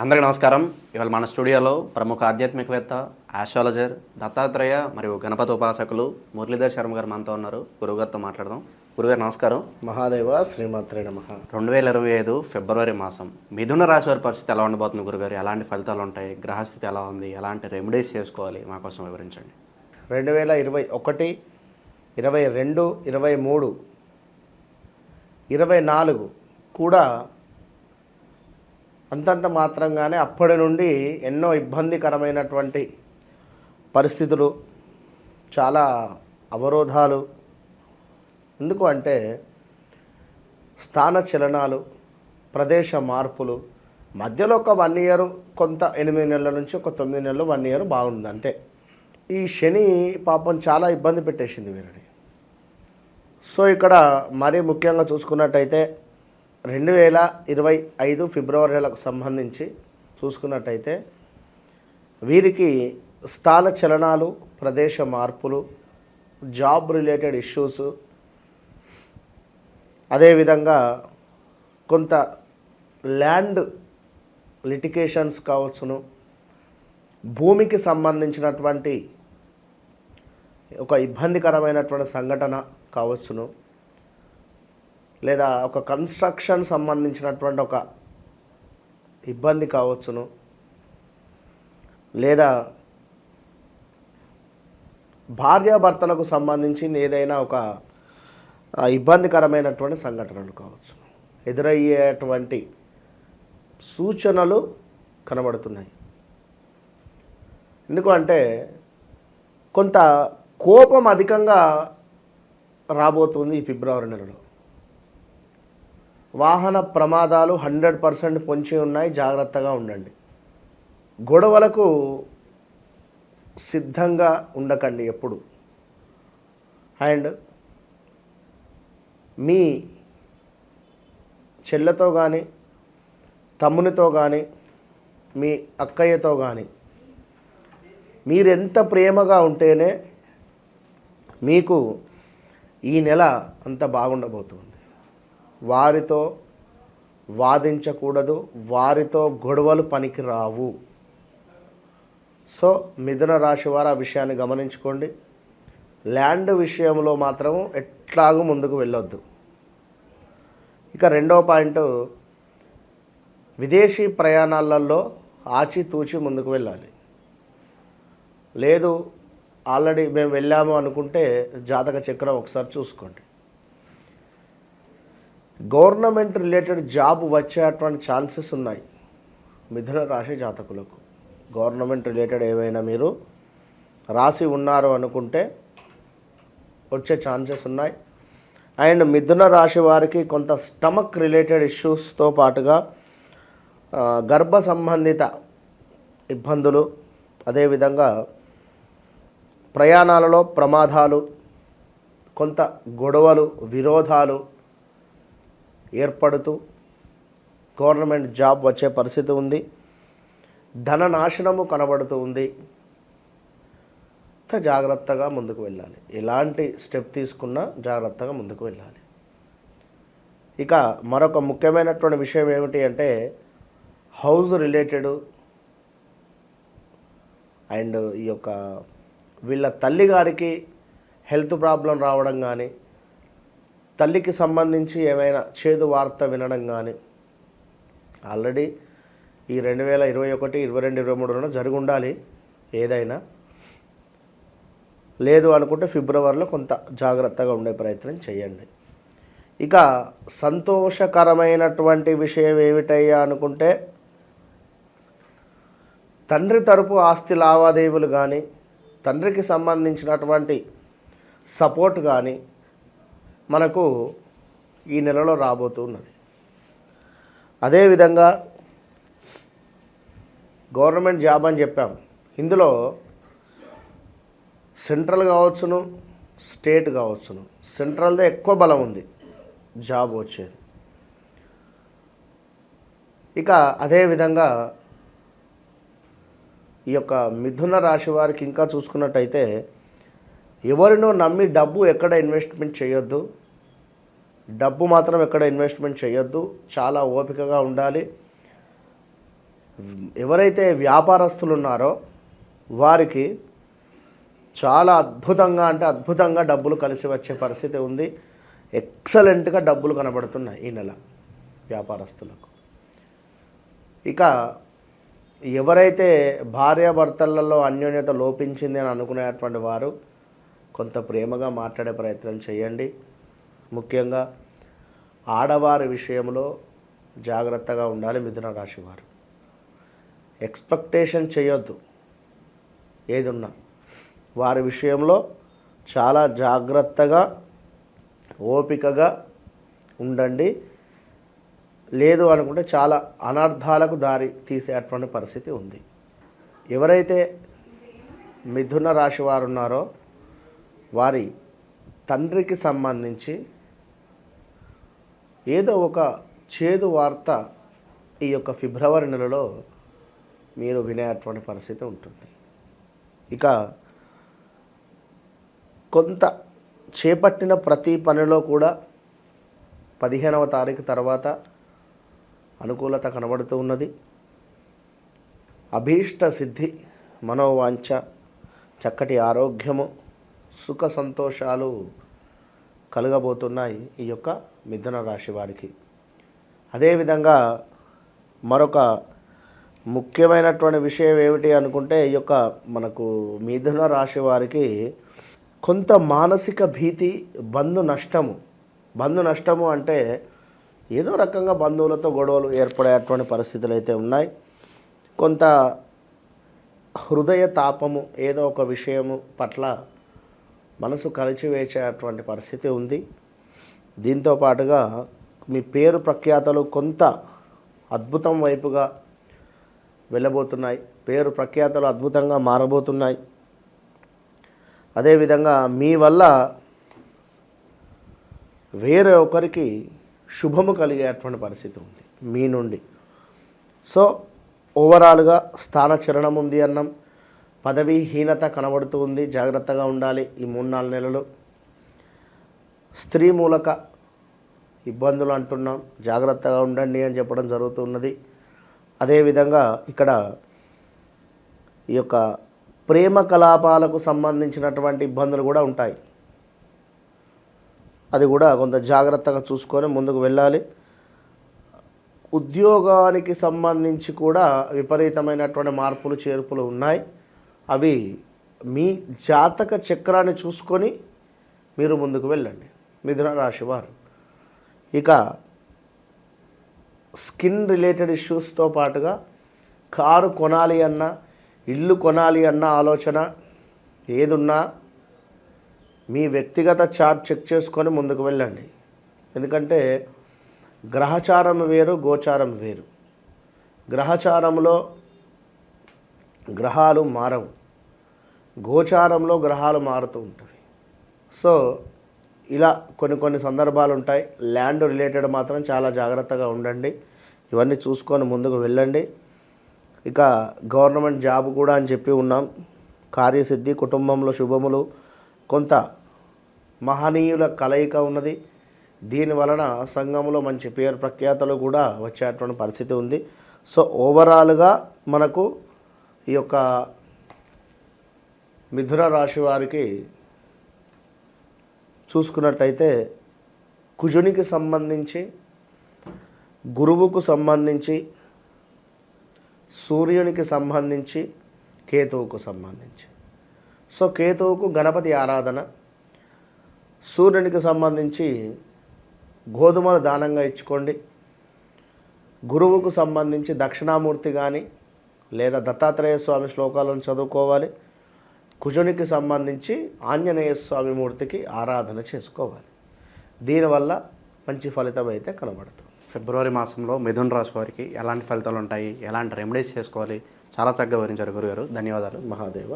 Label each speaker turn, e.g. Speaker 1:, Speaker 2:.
Speaker 1: అందరికీ నమస్కారం. ఇవాళ మన స్టూడియోలో ప్రముఖ ఆధ్యాత్మికవేత్త ఆస్ట్రాలజర్ దత్తాత్రేయ మరియు గణపతి ఉపాసకులు మురళీధర్ శర్మ గారు మనతో ఉన్నారు. గురుగారితో మాట్లాడదాం. గురుగారు నమస్కారం.
Speaker 2: మహాదేవ శ్రీమాత్రే నమ.
Speaker 1: రెండు వేల ఇరవై ఐదు ఫిబ్రవరి మాసం. మిథున రాశి వారి పరిస్థితి ఎలా ఉండబోతుంది గురుగారు? ఎలాంటి ఫలితాలు ఉంటాయి? గ్రహస్థితి ఎలా ఉంది? ఎలాంటి రెమెడీస్ చేసుకోవాలి? మా కోసం వివరించండి.
Speaker 2: రెండు వేల ఇరవై ఒకటి ఇరవై రెండు ఇరవై మూడు ఇరవై నాలుగు కూడా అంతంత మాత్రంగానే అప్పటి నుండి ఎన్నో ఇబ్బందికరమైనటువంటి పరిస్థితులు చాలా అవరోధాలు. ఎందుకు అంటే స్థాన చలనాలు ప్రదేశ మార్పులు మధ్యలో ఒక వన్ ఇయర్ కొంత ఎనిమిది నెలల నుంచి ఒక తొమ్మిది నెలలు వన్ ఇయర్ బాగుంది అంతే. ఈ శని పాపం చాలా ఇబ్బంది పెట్టేసింది వీరిని. సో ఇక్కడ మరీ ముఖ్యంగా చూసుకున్నట్టయితే రెండు వేల ఇరవై ఐదు ఫిబ్రవరి నెలకు సంబంధించి చూసుకున్నట్టయితే వీరికి స్థాన చలనాలు ప్రదేశ మార్పులు జాబ్ రిలేటెడ్ ఇష్యూస్ అదేవిధంగా కొంత ల్యాండ్ లిటికేషన్స్ కావచ్చును. భూమికి సంబంధించినటువంటి ఒక ఇబ్బందికరమైనటువంటి సంఘటన కావచ్చును. లేదా ఒక కన్స్ట్రక్షన్ సంబంధించినటువంటి ఒక ఇబ్బంది కావచ్చును. లేదా భార్యాభర్తలకు సంబంధించిన ఏదైనా ఒక ఇబ్బందికరమైనటువంటి సంఘటనలు కావచ్చు. ఎదురయ్యేటువంటి సూచనలు కనబడుతున్నాయి. ఎందుకంటే కొంత కోపం అధికంగా రాబోతుంది ఈ ఫిబ్రవరి నెలలో. వాహన ప్రమాదాలు హండ్రెడ్ పర్సెంట్ పొంచి ఉన్నాయి. జాగ్రత్తగా ఉండండి. గొడవలకు సిద్ధంగా ఉండకండి ఎప్పుడు. అండ్ మీ చెల్లెతో కానీ తమ్మునితో కానీ మీ అక్కయ్యతో కానీ మీరెంత ప్రేమగా ఉంటేనే మీకు ఈ నెల అంత బాగుండబోతుంది. వారితో వాదించకూడదు వారితో గొడవలు పనికి రావు సో మిథున రాశి వారు ఆ విషయాన్ని గమనించుకోండి. ల్యాండ్ విషయంలో మాత్రం ఎట్లాగూ ముందుకు వెళ్ళొద్దు. ఇక రెండవ పాయింట్ విదేశీ ప్రయాణాలలో ఆచితూచి ముందుకు వెళ్ళాలి. లేదు ఆల్రెడీ మేము వెళ్ళాము అనుకుంటే జాతక చక్రం ఒకసారి చూసుకోండి. గవర్నమెంట్ రిలేటెడ్ జాబ్ వచ్చేటువంటి ఛాన్సెస్ ఉన్నాయి. మిథున రాశి జాతకులకు. గవర్నమెంట్ రిలేటెడ్ ఏవైనా మీరు రాసి ఉన్నారు అనుకుంటే వచ్చే ఛాన్సెస్ ఉన్నాయి. అండ్ మిథున రాశి వారికి కొంత స్టమక్ రిలేటెడ్ ఇష్యూస్తో పాటుగా గర్భ సంబంధిత ఇబ్బందులు అదేవిధంగా ప్రయాణాలలో ప్రమాదాలు కొంత గొడవలు విరోధాలు ఏర్పడుతూ గవర్నమెంట్ జాబ్ వచ్చే పరిస్థితి ఉంది. ధన నాశనము కనబడుతూ ఉంది. అంత జాగ్రత్తగా ముందుకు వెళ్ళాలి. ఎలాంటి స్టెప్ తీసుకున్నా జాగ్రత్తగా ముందుకు వెళ్ళాలి. ఇక మరొక ముఖ్యమైనటువంటి విషయం ఏమిటి అంటే హౌస్ రిలేటెడ్ అండ్ ఈ యొక్క వీళ్ళ తల్లి గారికి హెల్త్ ప్రాబ్లం రావడం కానీ తల్లికి సంబంధించి ఏమైనా చేదు వార్త వినడం కానీ ఆల్రెడీ ఈ రెండు వేల ఇరవై ఒకటి ఇరవై రెండు ఇరవై మూడులో జరిగి ఉండాలి ఏదైనా. లేదు అనుకుంటే ఫిబ్రవరిలో కొంత జాగ్రత్తగా ఉండే ప్రయత్నం చేయండి. ఇక సంతోషకరమైనటువంటి విషయం ఏమిటయ్యా అనుకుంటే తండ్రి తరపు ఆస్తి లావాదేవీలు కానీ తండ్రికి సంబంధించినటువంటి సపోర్ట్ కానీ మనకు ఈ నెలలో రాబోతున్నది అదేవిధంగా గవర్నమెంట్ జాబ్ అని చెప్పాం. ఇందులో సెంట్రల్ కావచ్చును స్టేట్ కావచ్చును. సెంట్రల్దే ఎక్కువ బలం ఉంది జాబ్ వచ్చేది. ఇక అదేవిధంగా ఈ యొక్క మిథున రాశి వారికి ఇంకా చూసుకున్నట్టయితే ఎవరినో నమ్మి డబ్బు ఎక్కడ ఇన్వెస్ట్మెంట్ చేయొద్దు. డబ్బు మాత్రం ఎక్కడ ఇన్వెస్ట్మెంట్ చేయొద్దు. చాలా ఓపికగా ఉండాలి. ఎవరైతే వ్యాపారస్తులు ఉన్నారో వారికి చాలా అద్భుతంగా అంటే అద్భుతంగా డబ్బులు కలిసి వచ్చే పరిస్థితి ఉంది. ఎక్సలెంట్గా డబ్బులు కనబడుతున్నాయి ఈ నెల వ్యాపారస్తులకు. ఇక ఎవరైతే భార్యాభర్తలలో అన్యోన్యత లోపించింది అని అనుకునేటువంటి వారు కొంత ప్రేమగా మాట్లాడే ప్రయత్నం చేయండి. ముఖ్యంగా ఆడవారి విషయంలో జాగ్రత్తగా ఉండాలి మిథున రాశి వారు. ఎక్స్పెక్టేషన్ చేయొద్దు ఏదున్నా. వారి విషయంలో చాలా జాగ్రత్తగా ఓపికగా ఉండండి. లేదు అనుకుంటే చాలా అనర్థాలకు దారి తీసేటువంటి పరిస్థితి ఉంది. ఎవరైతే మిథున రాశి వారు ఉన్నారో వారి తండ్రికి సంబంధించి ఏదో ఒక చేదు వార్త ఈ యొక్క ఫిబ్రవరి నెలలో మీరు వినేటువంటి పరిస్థితి ఉంటుంది. ఇక కొంత చేపట్టిన ప్రతి పనిలో కూడా పదిహేనవ తారీఖు తర్వాత అనుకూలత కనబడుతూ ఉన్నది. అభీష్ట సిద్ధి మనోవాంఛ చక్కటి ఆరోగ్యము సుఖ సంతోషాలు కలగబోతున్నాయి ఈ యొక్క మిథున రాశి వారికి. అదేవిధంగా మరొక ముఖ్యమైనటువంటి విషయం ఏమిటి అనుకుంటే ఈ యొక్క మనకు మిథున రాశి వారికి కొంత మానసిక భీతి బంధు నష్టము. బంధు నష్టము అంటే ఏదో రకంగా బంధువులతో గొడవలు ఏర్పడేటువంటి పరిస్థితులు అయితే ఉన్నాయి. కొంత హృదయ తాపము ఏదో ఒక విషయము పట్ల మనసు కలిచివేసేటువంటి పరిస్థితి ఉంది. దీంతో పాటుగా మీ పేరు ప్రఖ్యాతలు కొంత అద్భుతం వైపుగా వెళ్ళబోతున్నాయి. పేరు ప్రఖ్యాతలు అద్భుతంగా మారబోతున్నాయి. అదేవిధంగా మీ వల్ల వేరే ఒకరికి శుభము కలిగేటువంటి పరిస్థితి ఉంది మీ నుండి. సో ఓవరాల్గా స్థానచరణం ఉంది అన్నం. పదవీహీనత కనబడుతూ ఉంది. జాగ్రత్తగా ఉండాలి ఈ మూడు నాలుగు నెలలు. స్త్రీ మూలక ఇబ్బందులు అంటున్నాం. జాగ్రత్తగా ఉండండి అని చెప్పడం జరుగుతున్నది అదేవిధంగా ఇక్కడ ఈ యొక్క ప్రేమ కలాపాలకు సంబంధించినటువంటి ఇబ్బందులు కూడా ఉంటాయి. అది కూడా కొంత జాగ్రత్తగా చూసుకొని ముందుకు వెళ్ళాలి. ఉద్యోగానికి సంబంధించి కూడా విపరీతమైనటువంటి మార్పులు చేర్పులు ఉన్నాయి. అవి మీ జాతక చక్రాన్ని చూసుకొని మీరు ముందుకు వెళ్ళండి. మిథున రాశి వారు. ఇక స్కిన్ రిలేటెడ్ ఇష్యూస్తో పాటుగా కారు కొనాలి అన్న ఇల్లు కొనాలి అన్న ఆలోచన ఏదున్నా మీ వ్యక్తిగత చార్ట్ చెక్ చేసుకొని ముందుకు వెళ్ళండి. ఎందుకంటే గ్రహచారం వేరు గోచారం వేరు. గ్రహచారంలో గ్రహాలు మారవు. గోచారంలో గ్రహాలు మారుతూ ఉంటాయి. సో ఇలా కొన్ని కొన్ని సందర్భాలు ఉంటాయి. ల్యాండ్ రిలేటెడ్ మాత్రం చాలా జాగ్రత్తగా ఉండండి. ఇవన్నీ చూసుకొని ముందుకు వెళ్ళండి. ఇక గవర్నమెంట్ జాబ్ కూడా అని చెప్పి ఉన్నాం. కార్యసిద్ధి కుటుంబంలో శుభములు. కొంత మహనీయుల కలయిక ఉన్నది. దీని వలన సంఘంలో మంచి పేరు ప్రఖ్యాతలు కూడా వచ్చేటువంటి పరిస్థితి ఉంది. సో ఓవరాల్గా మనకు ఈ యొక్క మిథున రాశి వారికి చూసుకున్నట్టయితే కుజునికి సంబంధించి గురువుకు సంబంధించి సూర్యునికి సంబంధించి కేతువుకు సంబంధించి. సో కేతువుకు గణపతి ఆరాధన సూర్యునికి సంబంధించి గోధుమలు దానంగా ఇచ్చుకోండి. గురువుకు సంబంధించి దక్షిణామూర్తి కానీ లేదా దత్తాత్రేయ స్వామి శ్లోకాలను చదువుకోవాలి. కుజునికి సంబంధించి ఆంజనేయ స్వామి మూర్తికి ఆరాధన చేసుకోవాలి. దీనివల్ల మంచి ఫలితం అయితే కనబడుతుంది.
Speaker 1: ఫిబ్రవరి మాసంలో మిథున్ రాశి వారికి ఎలాంటి ఫలితాలు ఉంటాయి? ఎలాంటి రెమెడీస్ చేసుకోవాలి? చాలా చక్కగా వివరించారు గురుగారు. ధన్యవాదాలు.
Speaker 2: మహాదేవ